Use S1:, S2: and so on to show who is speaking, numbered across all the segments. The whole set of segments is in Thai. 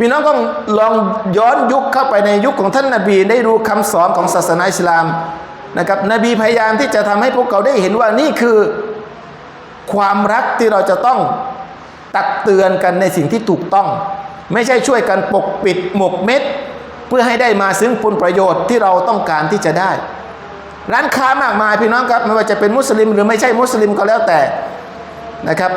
S1: พี่น้องก็ลองย้อนยุคเข้าไปในยุคของท่านนาบีได้รู้คำสอนของศาสนาอิสลามนะครับนบีพยายามที่จะทำให้พวกเขาได้เห็นว่านี่คือความรักที่เราจะต้องตักเตือนกันในสิ่งที่ถูกต้อง ไม่ใช่ช่วยกันปกปิดหมกเม็ด เพื่อให้ได้มาซึ่งผลประโยชน์ที่เราต้องการที่จะได้ ร้านค้ามากมายพี่น้องครับไม่ว่าจะเป็นมุสลิมหรือไม่ใช่มุสลิมก็แล้วแต่นะครับ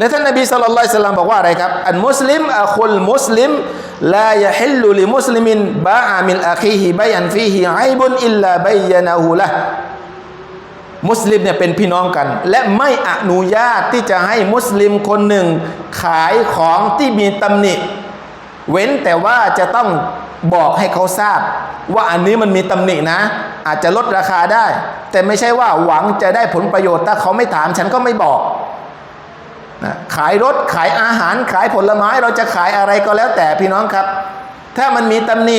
S1: และท่านนบีสุลต่านสัลลัมบอกว่าอะไรครับอันมุสลิมอัคุลมุสลิมลายฮิลลุลิมุสลิมินบาอามิลอาคีฮิบายันฟีฮิไอบุนอิลลาบัยนาหูละมุสลิมเนี่ยเป็นพี่น้องกัน และไม่อนุญาตที่จะให้มุสลิมคนหนึ่ง ขายของที่มีตำหนิ เว้นแต่ว่าจะต้องบอกให้เขาทราบ ว่าอันนี้มันมีตำหนินะ อาจจะลดราคาได้ แต่ไม่ใช่ว่าหวังจะได้ผลประโยชน์ถ้าเขาไม่ถามฉันก็ไม่บอก นะขายรถขายอาหารขายผลไม้เราจะขายอะไรก็แล้วแต่พี่น้องครับ ถ้ามันมีตำหนิ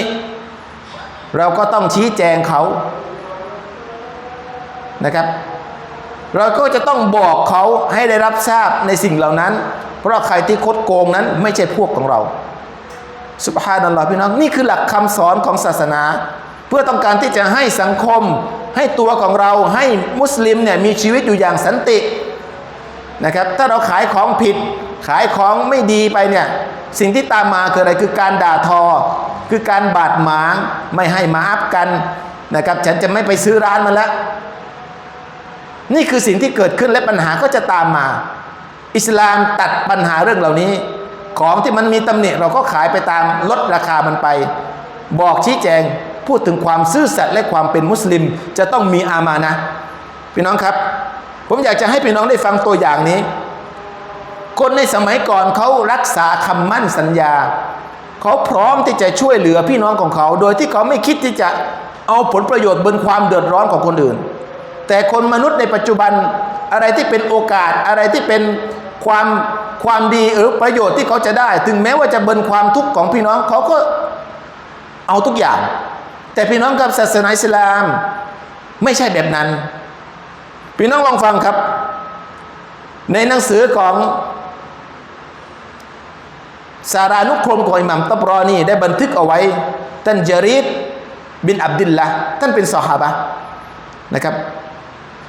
S1: เราก็ต้องชี้แจงเขานะครับ เราก็จะต้องบอกเขาให้ได้รับทราบในสิ่งเหล่านั้น เพราะใครที่คดโกงนั้นไม่ใช่พวกของเราสุบฮานัลลอฮ์พี่น้องนี่คือหลักคำสอนของศาสนา เพื่อต้องการที่จะให้สังคม ให้ตัวของเราให้มุสลิมเนี่ยมีชีวิตอยู่อย่างสันติ นะครับ ถ้าเราขายของผิด ขายของไม่ดีไปเนี่ย สิ่งที่ตามมาคืออะไรคือการด่าทอ คือการบาดหมางไม่ให้มาอัพกันนะครับ ฉันจะไม่ไปซื้อร้านมันละนี่คือสิ่งที่เกิดขึ้นและปัญหาก็จะตามมา อิสลามตัดปัญหาเรื่องเหล่านี้ ของที่มันมีตำหนิเราก็ขายไปตามลดราคามันไป บอกชี้แจงพูดถึงความซื่อสัตย์และความเป็นมุสลิมจะต้องมีอามานะ พี่น้องครับ ผมอยากจะให้พี่น้องได้ฟังตัวอย่างนี้ คนในสมัยก่อนเขารักษาคำมั่นสัญญา เขาพร้อมที่จะช่วยเหลือพี่น้องของเขา โดยที่เขาไม่คิดที่จะเอาผลประโยชน์บนความเดือดร้อนของคนอื่น แต่คนมนุษย์ในปัจจุบันอะไรที่เป็นโอกาสอะไรที่เป็นความความดีหรือประโยชน์ที่เขาจะได้ ถึงแม้ว่าจะเบินความทุกข์ของพี่น้องเขาก็เอาทุกอย่าง แต่พี่น้องกับศาสนาอิสลาม ไม่ใช่แบบนั้น พี่น้องลองฟังครับ ในหนังสือของสารานุกรมของอิหมัมตบรอนีได้บันทึกเอาไว้ ท่านจารีดบินอับดุลละท่านเป็นสหาบะนะครับ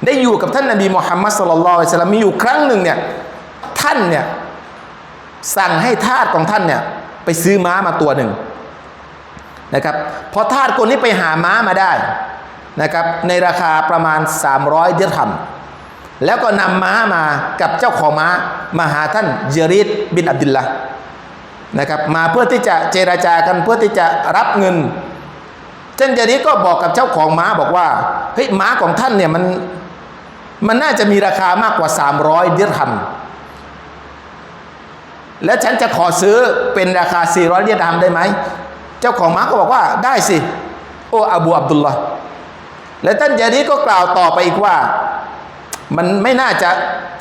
S1: ได้อยู่กับท่านนบีมุฮัมมัดสุลลัลลอยสลลัมมีอยู่ครั้งหนึ่งเนี่ยท่านเนี่ยสั่งให้ทาสของท่านเนี่ยไปซื้อม้ามาตัวหนึ่งนะครับพอทาสคนนี้ไปหาม้ามาได้ นะครับในราคาประมาณ 300เดือดฮัมแล้วก็นำม้ามากับเจ้าของม้ามาหาท่านเจริดบินอับดุลละนะครับมาเพื่อที่จะเจราจากันเพื่อที่จะรับเงินท่านเจริดก็บอกกับเจ้าของม้าบอกว่าเฮ้ยม้าของท่านเนี่ยมันมันน่าจะมีราคามากกว่า 300เดือดฮัมแล้วฉันจะขอซื้อเป็นราคา 400เดียดามได้ไหม เจ้าของม้าก็บอกว่าได้สิ โอ้อบูอับดุลลา และท่านยาดีก็กล่าวต่อไปอีกว่า มันไม่น่าจะ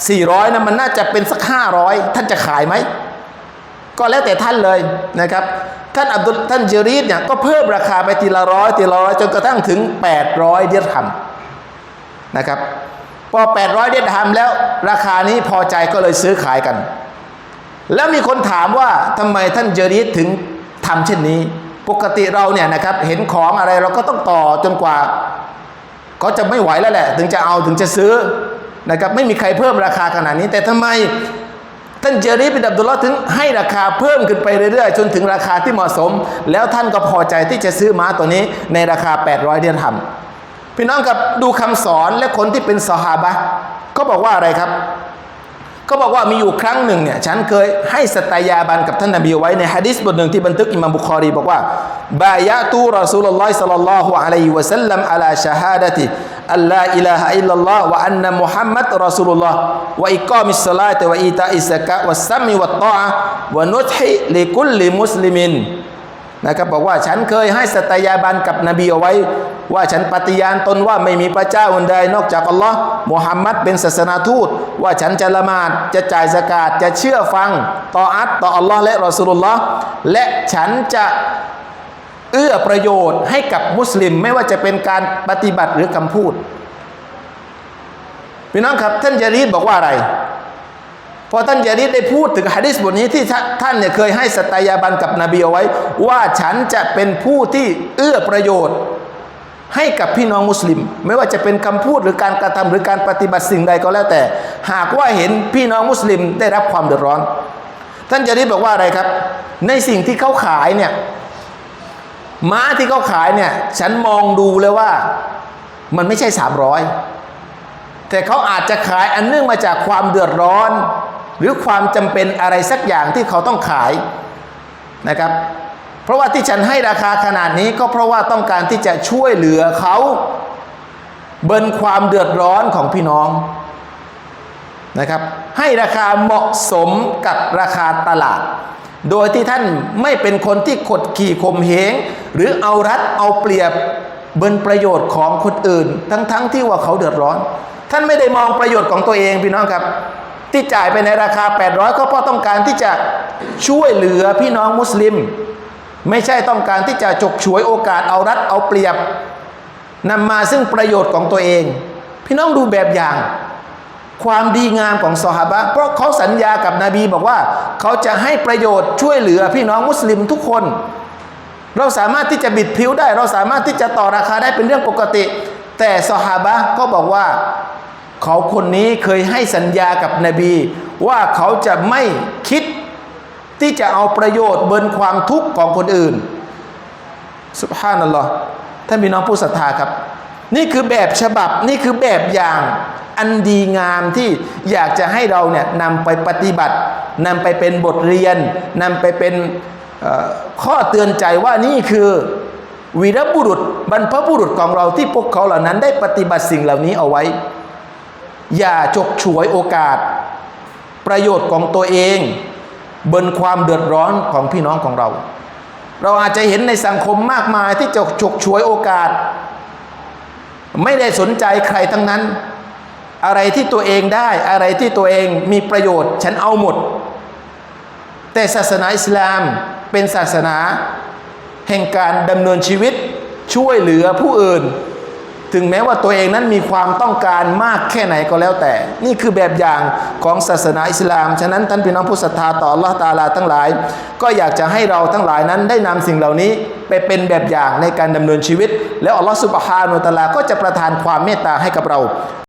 S1: 400นะมันน่าจะเป็นสัก 500 ท่านจะขายไหม ก็แล้วแต่ท่านเลยนะครับ ท่านอับดุลท่านเจรีดเนี่ยก็เพิ่มราคาไปทีละร้อยทีละร้อยจนกระทั่งถึง 800 เดียดฮัมนะครับพอ 800 เดียดฮัมแล้วราคานี้พอใจก็เลยซื้อขายกัน แล้วมีคนถามว่าทำไมท่านเจรีดถึงทำเช่นนี้ ปกติเราเนี่ยนะครับเห็นของอะไรเราก็ต้องต่อจนกว่า เขาจะไม่ไหวแล้วแหละ ถึงจะเอาถึงจะซื้อนะครับไม่มีใครเพิ่มราคาขนาดนี้ แต่ทำไมท่านเจรีดบินอับดุลลอฮ์ถึงให้ราคาเพิ่มขึ้นไปเรื่อยๆ จนถึงราคาที่เหมาะสม แล้วท่านก็พอใจที่จะซื้อม้าตัวนี้ในราคา 800เดียนทำพี่น้องกับดูคำสอนและคนที่เป็นสหาบะก็บอกว่าอะไรครับ ก็บอกว่ามีอยู่ครั้งหนึ่งเนี่ยฉันเคยให้สตยาบันกับท่านนบีไว้ในฮะดิษบทหนึ่งที่บันทึกอิมามบุคอรีบอกว่าบายะตูรอซูลุลลอฮิสัลลัลลอฮุอะลัยฮิวะสัลลัมอะลาชะฮาดะติอัลลาอิลาฮะอิลลัลลอฮ์วะอันนะมุฮัมมัดรอซูลุลลอฮ์วะอิกามิสศอลาตวะอีตาอิซะกะวัสซัมมิวัตตออะวะนุทฮิลิกุลลิมุสลิมิน นะครับบอกว่าฉันเคยให้สัตยาบันกับนบีเอาไว้ ว่าฉันปฏิญาณตนว่าไม่มีพระเจ้าอื่นใดนอกจากอัลลอฮ์มุฮัมมัดเป็นศาสนาทูต ว่าฉันจะละหมาดจะจ่ายสกาดจะเชื่อฟัง ต่ออัตต่ออัลลอฮ์และรอสุลลอฮ์และฉันจะเอื้อประโยชน์ให้กับมุสลิม ไม่ว่าจะเป็นการปฏิบัติหรือคำพูดพี่น้องครับท่านจารีดบอกว่าอะไร พอท่านยาริดได้พูดถึงฮะดิษบทนี้ที่ท่านเนี่ยเคยให้สัตยาบันกับนบีเอาไว้ ว่าฉันจะเป็นผู้ที่เอื้อประโยชน์ ให้กับพี่น้องมุสลิม ไม่ว่าจะเป็นคำพูดหรือการกระทำหรือการปฏิบัติสิ่งใดก็แล้วแต่ หากว่าเห็นพี่น้องมุสลิมได้รับความเดือดร้อน ท่านจะได้บอกว่าอะไรครับ ในสิ่งที่เขาขายเนี่ยม้าที่เขาขายเนี่ยฉันมองดูเลยว่ามันไม่ใช่สามร้อยแต่เขาอาจจะขายอันเนื่องมาจากความเดือดร้อน หรือความจำเป็นอะไรสักอย่างที่เขาต้องขายนะครับ เพราะว่าที่ฉันให้ราคาขนาดนี้ก็เพราะว่าต้องการที่จะช่วยเหลือเขาเบินความเดือดร้อนของพี่น้องนะครับ ให้ราคาเหมาะสมกับราคาตลาด โดยที่ท่านไม่เป็นคนที่ขดขี่ข่มเหงหรือเอารัดเอาเปรียบเบินประโยชน์ของคนอื่น ทั้งๆทที่ว่าเขาเดือดร้อน ท่านไม่ได้มองประโยชน์ของตัวเองพี่น้องครับ ที่จ่ายไปในราคา 800 ก็เพราะต้องการที่จะช่วยเหลือพี่น้องมุสลิม ไม่ใช่ต้องการที่จะฉกฉวยโอกาสเอารัดเอาเปรียบนำมาซึ่งประโยชน์ของตัวเอง พี่น้องดูแบบอย่าง ความดีงามของซอฮาบะเพราะเขาสัญญากับนบีบอกว่า เขาจะให้ประโยชน์ช่วยเหลือพี่น้องมุสลิมทุกคน เราสามารถที่จะบิดพิ้วได้ เราสามารถที่จะต่อราคาได้เป็นเรื่องปกติ แต่ซอฮาบะก็บอกว่า เขาคนนี้เคยให้สัญญากับนบี ว่าเขาจะไม่คิดที่จะเอาประโยชน์เบินความทุกข์ของคนอื่นสุบฮานัลลอฮ์ท่านพี่น้องผู้ศรัทธาครับ นี่คือแบบฉบับนี่คือแบบอย่างอันดีงามที่อยากจะให้เราเนี่ยนำไปปฏิบัตินำไปเป็นบทเรียนนำไปเป็นข้อเตือนใจว่านี่คือวีรบุรุษบรรพบุรุษของเราที่พวกเขาเหล่านั้นได้ปฏิบัติสิ่งเหล่านี้เอาไว้ อย่าจกฉวยโอกาส ประโยชน์ของตัวเอง บนความเดือดร้อนของพี่น้องของเรา เราอาจจะเห็นในสังคมมากมายที่จะฉกฉวยโอกาส ไม่ได้สนใจใครทั้งนั้น อะไรที่ตัวเองได้อะไรที่ตัวเองมีประโยชน์ ฉันเอาหมด แต่ศาสนาอิสลามเป็นศาสนา แห่งการดำเนินชีวิตช่วยเหลือผู้อื่น ถึงแม้ว่าตัวเองนั้นมีความต้องการมากแค่ไหนก็แล้วแต่ นี่คือแบบอย่างของศาสนาอิสลาม ฉะนั้นท่านพี่น้องผู้ศรัทธาต่อละตาลาทั้งหลาย ก็อยากจะให้เราทั้งหลายนั้นได้นำสิ่งเหล่านี้ไปเป็นแบบอย่างในการดำเนินชีวิต แล้วอัลลอฮ์สุบฮานุตาลาก็จะประทานความเมตตาให้กับเรา